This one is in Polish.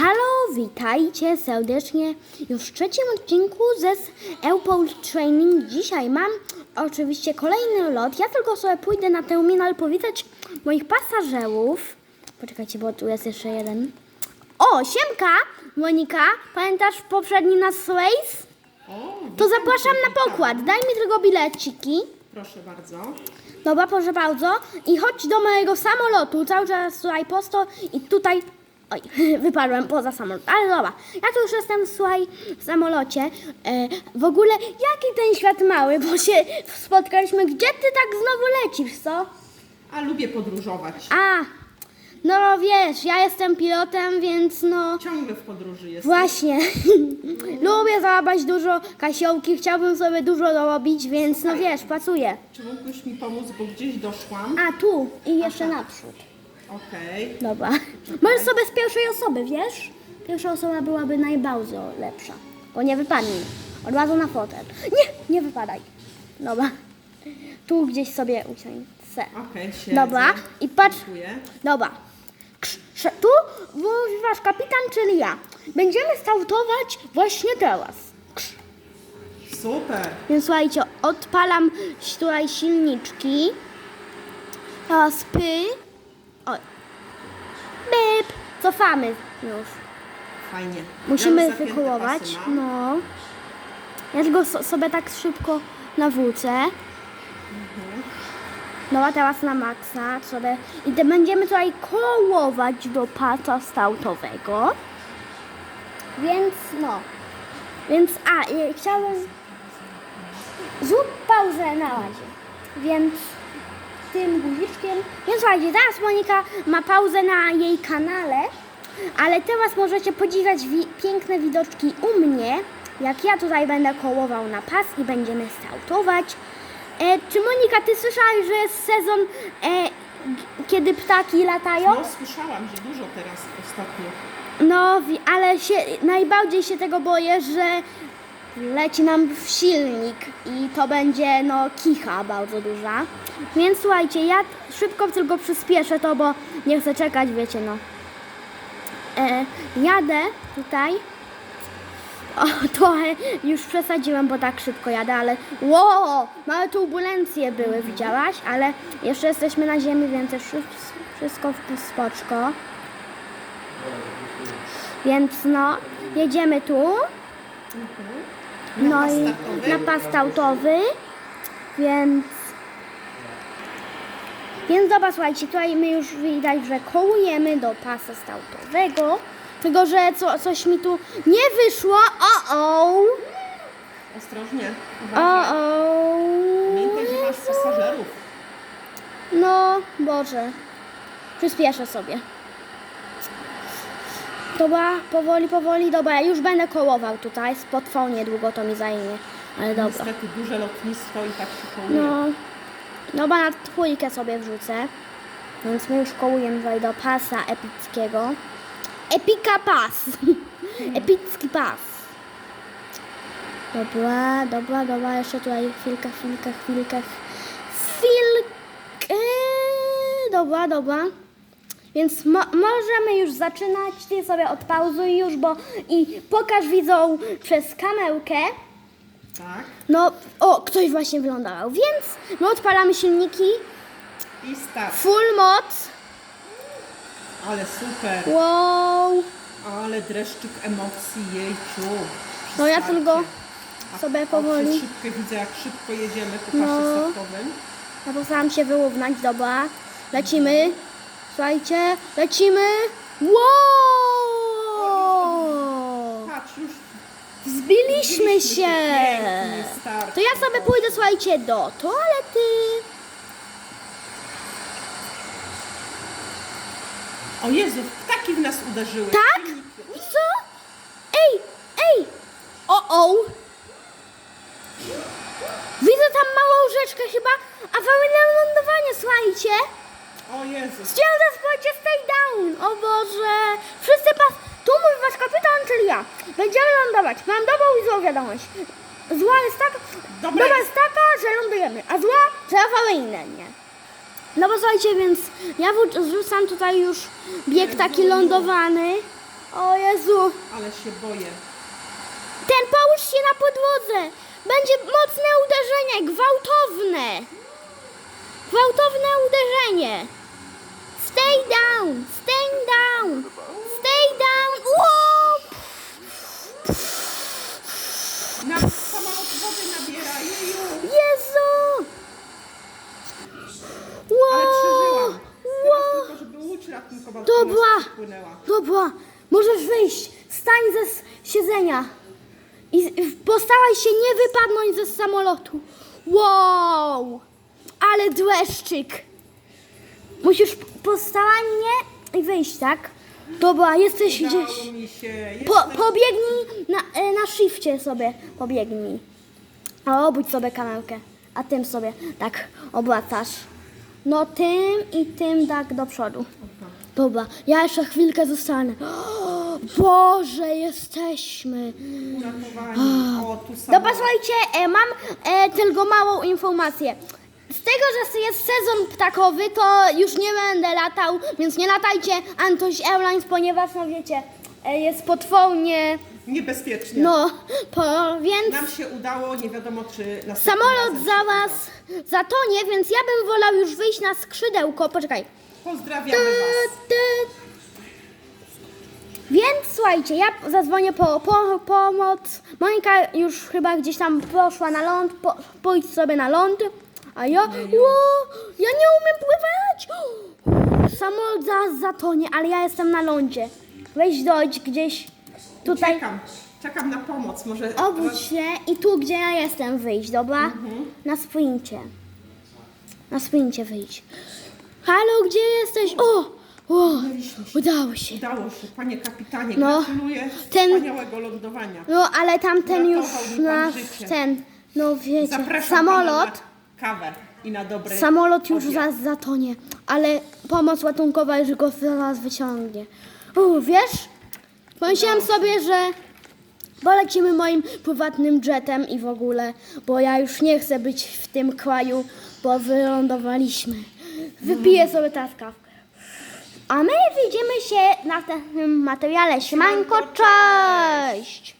Halo, witajcie serdecznie już w trzecim odcinku ze Airport Training. Dzisiaj mam oczywiście kolejny lot. Ja tylko sobie pójdę na terminal powitać moich pasażerów. Poczekajcie, bo tu jest jeszcze jeden. O, siemka, Monika. Pamiętasz poprzedni nas race? To zapraszam na pokład. Daj mi tylko bileciki. Proszę bardzo. Dobra, proszę bardzo. I chodź do mojego samolotu. Cały czas tutaj prosto i tutaj. Oj, wypadłem poza samolot. Ale dobra. Ja tu już jestem, słuchaj, w samolocie. E, w ogóle, jaki ten świat mały, bo się spotkaliśmy. Gdzie ty tak znowu lecisz, co? A lubię podróżować. A, no wiesz, ja jestem pilotem, więc no. Ciągle w podróży jestem. Właśnie. Lubię zarabiać dużo kasiołki, chciałbym sobie dużo dorobić, więc no wiesz, pracuję. Czy mógłbyś mi pomóc, bo gdzieś doszłam? A, tu i jeszcze naprzód. Okej. Dobra. Możesz sobie z pierwszej osoby, wiesz? Pierwsza osoba byłaby najbardziej lepsza. Bo nie wypadnij. Od razu na fotel. Nie, nie wypadaj. Dobra. Tu gdzieś sobie usiądź. Se. Okej, siedzę. Dobra. I patrz. Dziękuję. Dobra. Krz- Tu mówi wasz kapitan, czyli ja. Będziemy startować właśnie teraz. Krz. Super. Więc słuchajcie, odpalam tutaj silniczki. Teraz py. Oj. Byp. Cofamy już. Fajnie. Musimy Mamy wykołować. No. Ja tylko so, sobie tak szybko nawrócę. No a teraz na maksa sobie. I te będziemy tutaj kołować do pasa startowego. Więc no. Więc a, chciałabym. Zrób pauzę na razie. Więc tym guziczkiem. Więc słuchajcie, teraz Monika ma pauzę na jej kanale, ale teraz możecie podziwiać wi- piękne widoczki u mnie, jak ja tutaj będę kołował na pas i będziemy startować. E, czy Monika, ty słyszałaś, że jest sezon, e, kiedy ptaki latają? No, słyszałam, że dużo teraz ostatnio. No, ale się, najbardziej się tego boję, że leci nam w silnik i to będzie no kicha bardzo duża. Więc słuchajcie, ja szybko tylko przyspieszę to, bo nie chcę czekać, wiecie no. E, jadę tutaj. O, trochę już przesadziłem, bo tak szybko jadę, ale wow, małe turbulencje były, widziałaś? Ale jeszcze jesteśmy na ziemi, więc już wszystko w spoczko. Więc no, jedziemy tu. Na No i na pas startowy. Więc. Więc dobra, słuchajcie, tutaj my już widać, że kołujemy do pasa startowego. Tylko, że co, coś mi tu nie wyszło. O o! Ostrożnie. O o! Pamiętaj, że masz pasażerów. No, Boże. Przyspieszę sobie. Dobra, powoli, powoli, dobra, ja już będę kołował tutaj, spod niedługo to mi zajmie, ale dobra. Niestety duże lotnisko i tak się kołuje. No, dobra, na trójkę sobie wrzucę, więc my już kołujemy tutaj do pasa epickiego. Epika pas! Epicki pas. Dobra, dobra, dobra, jeszcze tutaj chwilkę, chwilkę, chwilkę, chwilkę. Dobra, dobra. Więc mo- możemy już zaczynać. Ty sobie odpauzuj już, bo i pokaż widzą przez kamełkę. Tak. No, o, ktoś właśnie wylądował. Więc my odpalamy silniki. I start. Full moc. Ale super. Wow. Ale dreszczyk emocji, jejciu. No ja tylko sobie powoli. Szybkę widzę, jak szybko jedziemy po No. pasie startowym. Ja postaram się wyrównać, dobra. Lecimy. Słuchajcie, lecimy. Wow! Patrz, już Zbiliśmy się. To ja sobie pójdę, słuchajcie, do toalety. O Jezu, ptaki w nas uderzyły. Tak? I co? Ej, ej! O, o! Widzę tam małą rzeczkę chyba. Awaryjne lądowanie, słuchajcie. O Jezu. Chciałem zaspać stay down. O Boże. Wszyscy pas... Tu mój wasz kapitan, czyli ja. Będziemy lądować. Mam dobrą i złą wiadomość. Zła jest taka... Dobra Dobra jest. taka, że lądujemy. A zła, że awaryjne, nie? No bo słuchajcie, więc ja zrzucam tutaj już bieg taki lądowany. O Jezu, Ale się boję. Ten połóż się na podłodze. Będzie mocne uderzenie, gwałtowne. Gwałtowne uderzenie. Down, stay down, stay down. Ło! Nawet samolot wody nabiera, jeju. Jezu! Ale Wow! przeżyłam. Teraz Wow! tylko, żeby łódź ratunkowa Dobra. Dobra, możesz wyjść. Stań ze s- siedzenia. I z- postaraj się nie wypadnąć ze samolotu. Wow! Ale deszczyk. Musisz p- postarannie i wyjść, tak? Dobra, jesteś gdzieś. Udało mi się. Po, Jestem... pobiegnij na, e, na shifcie sobie, pobiegnij. A obudź sobie kamerkę, a tym sobie tak obracasz. No tym i tym tak do przodu. Dobra, ja jeszcze chwilkę zostanę. Boże, jesteśmy. Uratowani. O, tu Dobra, słuchajcie, e, mam e, tylko małą informację. Z tego, że jest sezon ptakowy, to już nie będę latał, więc nie latajcie Antoś Airlines, ponieważ, no wiecie, e, jest potwornie, Niebezpiecznie. no, po, więc Nam się udało, nie wiadomo czy samolot za was zatonie, więc ja bym wolał już wyjść na skrzydełko. Poczekaj. Pozdrawiamy Ty, Was. ty. Więc słuchajcie, ja zadzwonię po, po pomoc. Monika już chyba gdzieś tam poszła na ląd. Po, pójdź sobie na ląd. A ja. Ło, ja nie umiem pływać. Samolot zaraz zatonie, ale ja jestem na lądzie. Weź dojdź gdzieś tutaj. Czekam. Czekam na pomoc. Może Obudź się i tu, gdzie ja jestem, wyjść, dobra? Na sprincie. Na sprincie wyjść. Halo, gdzie jesteś? O! o udało się. udało się. Panie kapitanie, No. gratuluję Ten- wspaniałego lądowania. No, ale tamten już Uratował mi pan nasz, życie. ten, no wiecie, Zapraszam samolot, pana kawę i na dobry samolot już obiad. zaraz zatonie, ale pomoc ratunkowa już go zaraz wyciągnie. U, wiesz, pomyślałam sobie, że polecimy moim prywatnym jetem i w ogóle, bo ja już nie chcę być w tym kraju, bo wylądowaliśmy. Wypiję sobie teraz kawkę. A my widzimy się na następnym materiale. Siemanko, cześć!